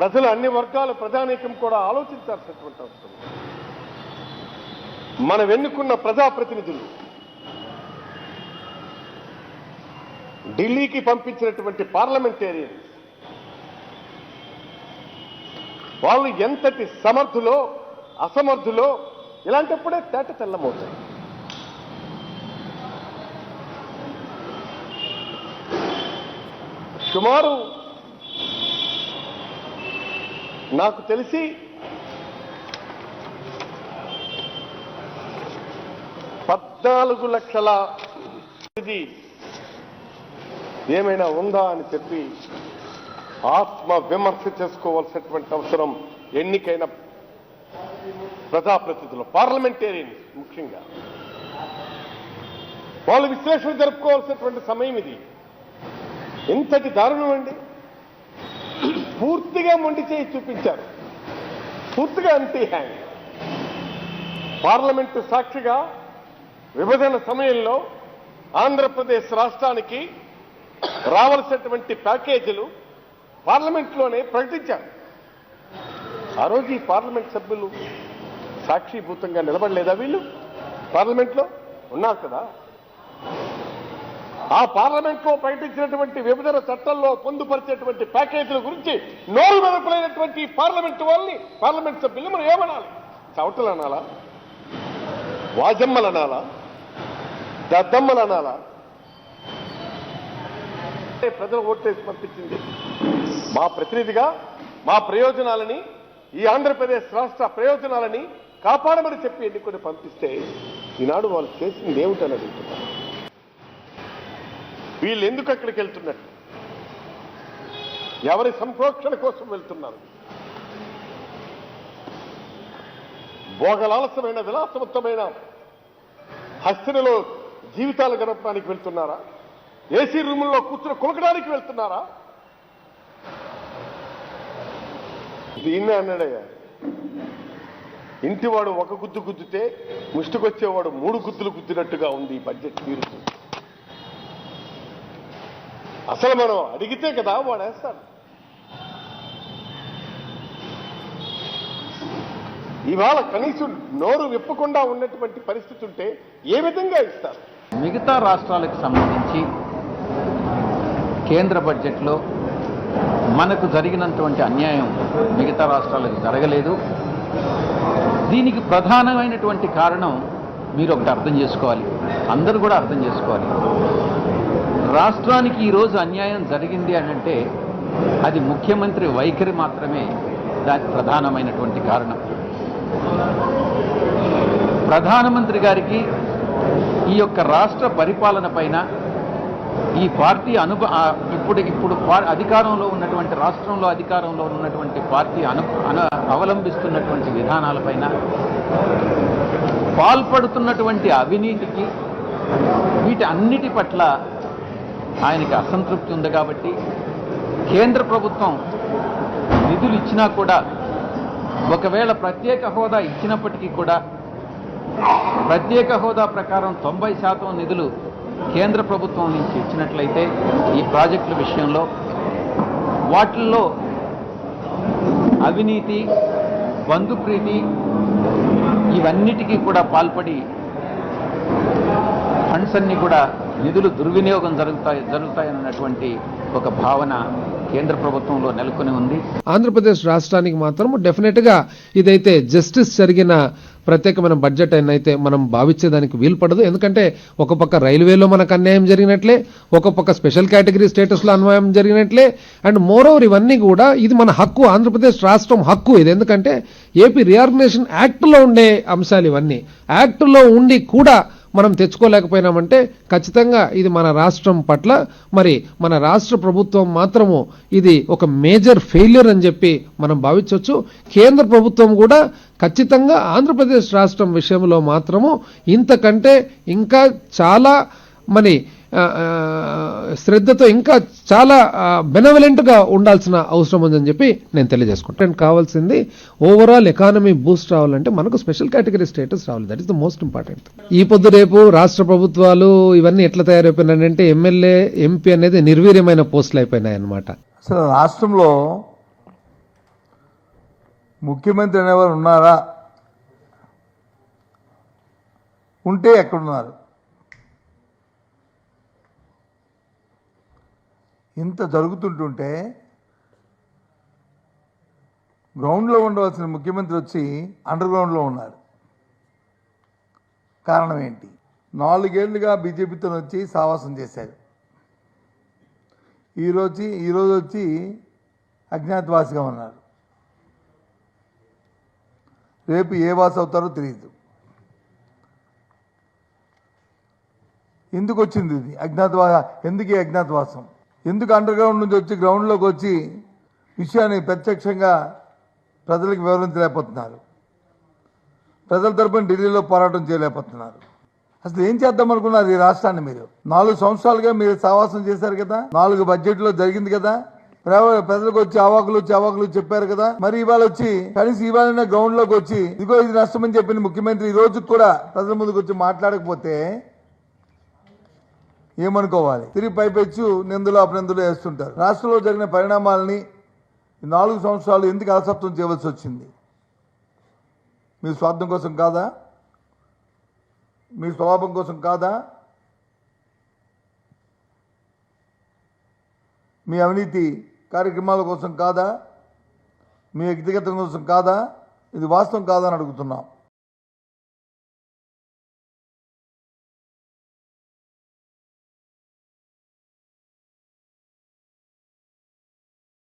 ప్రజలు అన్ని వర్గాల ప్రజానీకం కూడా ఆలోచించాల్సినటువంటి అవసరం మనం ఎన్నుకున్న ప్రజాప్రతినిధులు ఢిల్లీకి పంపించినటువంటి పార్లమెంటేరియన్స్ వాళ్ళు ఎంతటి సమర్థులో అసమర్థులో ఇలాంటప్పుడే తేట తెల్లమవుతాయి. సుమారు నాకు తెలిసి పద్నాలుగు లక్షల ఇది ఏమైనా ఉందా అని చెప్పి ఆత్మ విమర్శ చేసుకోవాల్సినటువంటి అవసరం ఎన్నికైన ప్రజాప్రతినిధులు పార్లమెంటేరియన్స్ ముఖ్యంగా. వాళ్ళు విశ్లేషణ జరుపుకోవాల్సినటువంటి సమయం ఇది. ఇంతటి దారుణం అండి పూర్తిగా మొండి చేయి చూపించారు. పూర్తిగా అంతే హ్యాండ్ పార్లమెంటు సాక్షిగా విభజన సమయంలో ఆంధ్రప్రదేశ్ రాష్ట్రానికి రావాల్సినటువంటి ప్యాకేజీలు పార్లమెంట్లోనే ప్రకటించారు. ఆ రోజు ఈ పార్లమెంట్ సభ్యులు సాక్షిభూతంగా నిలబడలేదా వీళ్ళు? పార్లమెంట్లో ఉన్నారు కదా? ఆ పార్లమెంట్లో ప్రకటించినటువంటి విభజన చట్టంలో పొందుపరిచేటువంటి ప్యాకేజీల గురించి నోరు మెదపులైనటువంటి పార్లమెంట్ వాళ్ళని పార్లమెంట్ సభ్యులు మనం ఏమనాలి? చవటలు అనాలా వాజమ్మలు అనాలా దద్దమ్మలు అనాలా ప్రజలు ఓటేసి పంపించింది? మా ప్రతినిధిగా మా ప్రయోజనాలని ఈ ఆంధ్రప్రదేశ్ రాష్ట్ర ప్రయోజనాలని కాపాడమని చెప్పి ఎన్నుకొని పంపిస్తే ఈనాడు వాళ్ళు చేసింది ఏమిటని అడుగుతున్నారు. వీళ్ళు ఎందుకు అక్కడికి వెళ్తున్నట్టు ఎవరి సంప్రోక్షణ కోసం వెళ్తున్నారు? భోగలాలసమైన విలాసవంతమైన హస్తినలో జీవితాలు గడపడానికి వెళ్తున్నారా? ఏసీ రూముల్లో కూర్చుని కులకడానికి వెళ్తున్నారా? దీన్నే అన్నాడయ్యా. ఇంటివాడు ఒక గుద్దు గుద్దితే ముష్టికొచ్చేవాడు మూడు గుద్దులు గుద్దినట్టుగా ఉంది ఈ బడ్జెట్ తీరుతుంది అసలు మనం అడిగితే కదా వాడేస్తాడు. ఇవాళ కనీసం నోరు విప్పకుండా ఉన్నటువంటి పరిస్థితి ఉంటే ఏ విధంగా ఇస్తారు? మిగతా రాష్ట్రాలకు సంబంధించి కేంద్ర బడ్జెట్లో మనకు జరిగినటువంటి అన్యాయం మిగతా రాష్ట్రాలకు జరగలేదు. దీనికి ప్రధానమైనటువంటి కారణం మీరు ఒకటి అర్థం చేసుకోవాలి. అందరూ కూడా అర్థం చేసుకోవాలి. రాష్ట్రానికి ఈరోజు అన్యాయం జరిగింది అని అంటే అది ముఖ్యమంత్రి వైఖరి మాత్రమే దానికి ప్రధానమైనటువంటి కారణం. ప్రధానమంత్రి గారికి ఈ యొక్క రాష్ట్ర పరిపాలన పైన ఈ పార్టీ అను ఇప్పుడు ఇప్పుడు అధికారంలో ఉన్నటువంటి రాష్ట్రంలో అధికారంలో ఉన్నటువంటి పార్టీ అను అను అవలంబిస్తున్నటువంటి విధానాలపైన పాల్పడుతున్నటువంటి అవినీతికి వీటి అన్నిటి పట్ల ఆయనకి అసంతృప్తి ఉంది కాబట్టి కేంద్ర ప్రభుత్వం నిధులు ఇచ్చినా కూడా ఒకవేళ ప్రత్యేక హోదా ఇచ్చినప్పటికీ కూడా ప్రత్యేక హోదా ప్రకారం తొంభై శాతం నిధులు కేంద్ర ప్రభుత్వం నుంచి ఇచ్చినట్లయితే ఈ ప్రాజెక్టుల విషయంలో వాటిల్లో అవినీతి బంధుప్రీతి ఇవన్నిటికీ కూడా పాల్పడి ఫండ్స్ అన్ని కూడా నిధులు దుర్వినియోగం జరుగుతాయి జరుగుతాయన్నటువంటి ఒక భావన కేంద్ర ప్రభుత్వంలో నెలకొని ఉంది. ఆంధ్రప్రదేశ్ రాష్ట్రానికి మాత్రం డెఫినెట్గా ఇదైతే జస్టిస్ జరిగిన ప్రత్యేకమైన బడ్జెట్ అయిన అయితే మనం భావించేదానికి వీలు పడదు ఎందుకంటే ఒక పక్క రైల్వేలో మనకు అన్యాయం జరిగినట్లే ఒక పక్క స్పెషల్ కేటగిరీ స్టేటస్లో అన్యాయం జరిగినట్లే అండ్ మోర్ ఓవర్ ఇవన్నీ కూడా ఇది మన హక్కు ఆంధ్రప్రదేశ్ రాష్ట్రం హక్కు. ఇది ఎందుకంటే ఏపీ రియార్గనైజేషన్ యాక్ట్లో ఉండే అంశాలు ఇవన్నీ. యాక్ట్లో ఉండి కూడా మనం తెచ్చుకోలేకపోయినామంటే ఖచ్చితంగా ఇది మన రాష్ట్రం పట్ల మరి మన రాష్ట్ర ప్రభుత్వం మాత్రము ఇది ఒక మేజర్ ఫెయిల్యూర్ అని చెప్పి మనం భావించవచ్చు. కేంద్ర ప్రభుత్వం కూడా ఖచ్చితంగా ఆంధ్రప్రదేశ్ రాష్ట్రం విషయంలో మాత్రము ఇంతకంటే ఇంకా చాలా మరి శ్రద్ధతో ఇంకా చాలా బెనవలెంట్గా ఉండాల్సిన అవసరం ఉందని చెప్పి నేను తెలియజేసుకుంటాను. కావాల్సింది ఓవరాల్ ఎకానమీ బూస్ట్ రావాలంటే మనకు స్పెషల్ కేటగిరీ స్టేటస్ రావాలి. That is the most important ఈ పొద్దు రేపు రాష్ట్ర ప్రభుత్వాలు ఇవన్నీ ఎట్లా తయారైపోయినాయంటే ఎమ్మెల్యే ఎంపీ అనేది నిర్వీర్యమైన పోస్టులు అయిపోయినాయి అనమాట అసలు రాష్ట్రంలో ముఖ్యమంత్రి అనేవారు ఉన్నారా? ఉంటే ఎక్కడున్నారు? ఇంత జరుగుతుంటుంటే గ్రౌండ్లో ఉండవలసిన ముఖ్యమంత్రి వచ్చి అండర్ గ్రౌండ్లో ఉన్నారు. కారణం ఏంటి? నాలుగేళ్ళుగా బీజేపీతో వచ్చి సావాసం చేశారు. ఈరోజు ఈరోజు వచ్చి అజ్ఞాతవాసిగా ఉన్నారు. రేపు ఏ వాస అవుతారో తెలియదు ఎందుకు వచ్చింది ఇది? అజ్ఞాతవాస ఎందుకు అజ్ఞాతవాసం? ఎందుకు అండర్ గ్రౌండ్ నుంచి వచ్చి గ్రౌండ్లోకి వచ్చి విషయాన్ని ప్రత్యక్షంగా ప్రజలకు వివరించలేకపోతున్నారు ప్రజల తరపున ఢిల్లీలో పోరాటం చేయలేకపోతున్నారు. అసలు ఏం చేద్దాం అనుకున్నారు ఈ రాష్ట్రాన్ని మీరు? నాలుగు సంవత్సరాలుగా మీరు సావాసం చేశారు కదా? నాలుగు బడ్జెట్లో జరిగింది కదా? ప్రజలకు వచ్చి అవాకులు వచ్చి చెప్పారు కదా? మరి ఇవాళ వచ్చి కనీసం ఇవాళ గ్రౌండ్లోకి వచ్చి ఇదిగో ఇది నష్టమని చెప్పిన ముఖ్యమంత్రి ఈ రోజు కూడా ప్రజల ముందుకు వచ్చి మాట్లాడకపోతే ఏమనుకోవాలి? తిరిగి పైపెచ్చు నిందులు అపనిందులు వేస్తుంటారు. రాష్ట్రంలో జరిగిన పరిణామాలని నాలుగు సంవత్సరాలు ఎందుకు అలసత్వం చేయవలసి వచ్చింది? మీ స్వార్థం కోసం కాదా? మీ స్వలాభం కోసం కాదా? మీ అవినీతి కార్యక్రమాల కోసం కాదా? మీ వ్యక్తిగతం కోసం కాదా? ఇది వాస్తవం కాదని అడుగుతున్నాం.